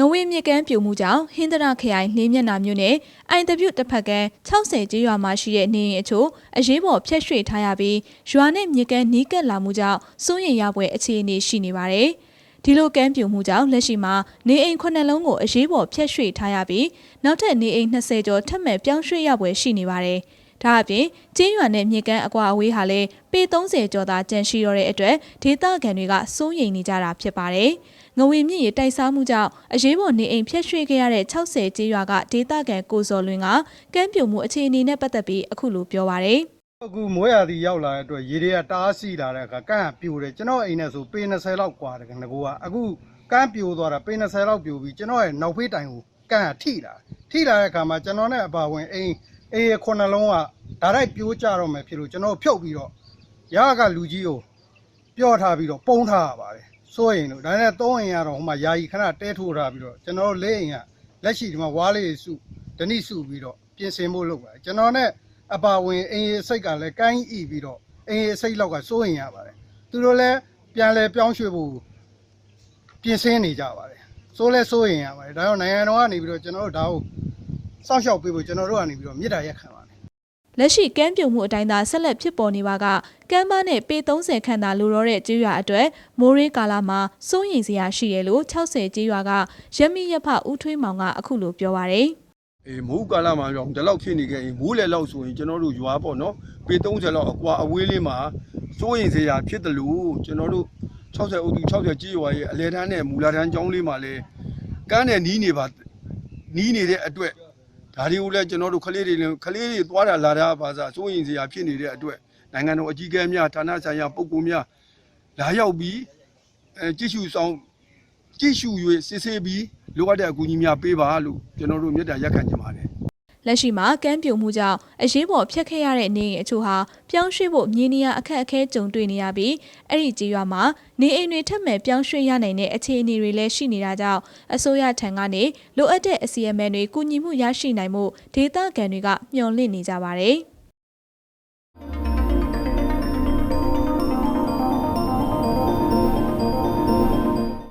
ငဝေမြစ်ကမ်းပြိုမှုကြောင့်ဟင်းသရခရိုင်နှင်းမျက်နှာမြို့နယ်အိုင်တပြုတ်တစ်ဖက်ကမ်း60ကျေးရွာမှာရှိတဲ့နေအိမ်အချို့အရေးပေါ်ဖျက်ရွှေ့ထားရပြီးရွာနဲ့မြစ်ကမ်းနီးကပ်လာမှုကြောင့်စိုးရိမ်ရပွဲအခြေအနေရှိနေပါတယ်။ဒီလိုကမ်းပြိုမှုကြောင့်လက်ရှိမှာနေအိမ်ခုနှစ်လုံးကိုအရေးပေါ်ဖျက်ရွှေ့ထားရပြီးနောက်ထပ်နေအိမ်20ကျော်ထပ်မံပြောင်းရွှေ့ရပွဲရှိနေပါတယ်။ဒါအပြင်ကျင်းရွာနဲ့မြေကမ်းအကွာအဝေးဟာလည်းပေ30ကျော်သာကျန်ရှိတော့တဲ့အတွက်ဒေသခံတွေကစိုးရိမ်နေကြတာဖြစ်ပါတယ်။ငဝေမြင့်ရေတိုက်စားမှုကြောင့်အရေးပေါ်နေအိမ်ဖျက်ရွှေ့ခဲ့ရတဲ့60ကျေးရွာကဒေသခံကိုစော်လွင်ကကမ်းပြိုမှုအခြေအနေနဲ့ပတ်သက်ပြီးအခုလိုပြောပါရယ် အခုမိုးရာသီရောက်လာတဲ့အတွက်ရေတွေကတအားစီလာတဲ့အခါကန့်ကပြိုတယ်ကျွန်တော်အိမ်နဲ့ဆိုပေ20လောက်กว่าတယ်ငကိုကအခုကန့်ပြိုသွားတာပေ20လောက်ပြိုပြီးကျွန်တော်ရဲ့နောက်ဖေးတိုင်ကိုကန့်ကထိလာထိလာတဲ့အခါမှာကျွန်တော်နဲ့အပါဝင်အိမ်အိမ်ရခုနှလုံးကဒါလိုက်ပြိုးကြတော့မယ်ဖြစ်လို့ကျွန်တော်ဖြုတ်ပြီးတော့ရကလူကြီးကိုပြော့ထားပြီးတော့ပုံးထားရပါတယ် စိုးရင်လို့ဒါနဲ့သုံးအိမ်ကတော့ဟိုမှာယာယီခဏတဲထိုးထားပြီးတော့ကျွန်တော်တို့လေးအိမ်ကလက်ရှိဒီမှာဝါးလေးစုဓနိစုပြီးတော့ပြင်ဆင်ဖို့လုပ်ပါတယ်ကျွန်တော်နဲ့အပါဝင်အင်းရစိတ်ကလည်းကိုင်းဤပြီးတော့အင်းရစိတ်လောက်ကစိုးရင်ရပါတယ်သူတို့လည်းပြန်လဲပြောင်းရွှေ့ဖို့ပြင်ဆင်နေကြပါတယ်စိုးလဲစိုးရင်ရပါတယ်ဒါကြောင့်နိုင်ငံတော်ကနေပြီးတော့ကျွန်တော်တို့ဒါကိုစောင့်ရှောက်ပေးဖို့ကျွန်တော်တို့ကနေပြီးတော့မြစ်တာရက်ခံပါတယ် လက်ရှိကမ်းပြိုမှုအတိုင်းသာဆက်လက်ဖြစ်ပေါ်နေပါကကမ်းမနဲ့ပေ30ခန့်သာလိုတော့တဲ့ကျေးရွာအတွက်မိုးရေးကာလမှာစိုးရိမ်စရာရှိရလို့60ကျေးရွာကရမီရဖဦးထွေးမောင်ကအခုလိုပြောပါရယ်အေးမိုးကာလမှာကြောင့်ဒီလောက်ဖြစ်နေခဲ့ရင်မိုးလေလောက်ဆိုရင်ကျွန်တော်တို့ရွာပေါ့နော်ပေ30လောက်အကွာအဝေးလေးမှာစိုးရင်စရာဖြစ်တယ်လို့ကျွန်တော်တို့60အုပ်စု60ကြီးရွာရဲ့အလဲတန်းနဲ့မူလာတန်းကျောင်းလေးမှာလဲကန်းနဲ့နီးနေပါနီးနေတဲ့အတွက် ဒါတွေကိုလည်းကျွန်တော်တို့ကလေးတွေလည်းကလေးတွေသွားတာလာတာပါစားစိုးရင်စရာဖြစ်နေတဲ့အတွက်နိုင်ငံတော်အကြီးအကဲများဌာနဆိုင်ရာပုဂ္ဂိုလ်များလာရောက်ပြီးအဲကြည့်ရှုဆောင်ကြည့်ရှု၍စစ်ဆေးပြီးလိုအပ်တဲ့အကူအညီများပေးပါလို့ကျွန်တော်တို့မြတ်တာရက်ခံကြပါတယ် လက်ရှိမှာကမ်းပြိုမှုကြောင့်အရေးပေါ်ဖျက်ခဲ့ရတဲ့နေအိမ်အချို့ဟာပြောင်းရွှေ့ဖို့မြေနေရအခက်အခဲကြုံတွေ့နေရပြီးအဲ့ဒီကြီးရွာမှာနေအိမ်တွေထပ်မံပြောင်းရွှေ့ရနိုင်တဲ့အခြေအနေတွေလည်းရှိနေတာကြောင့်အစိုးရထံကနေလိုအပ်တဲ့အစီအမံတွေကူညီမှုရရှိနိုင်မှုဒေသခံတွေကမျှော်လင့်နေကြပါတယ်။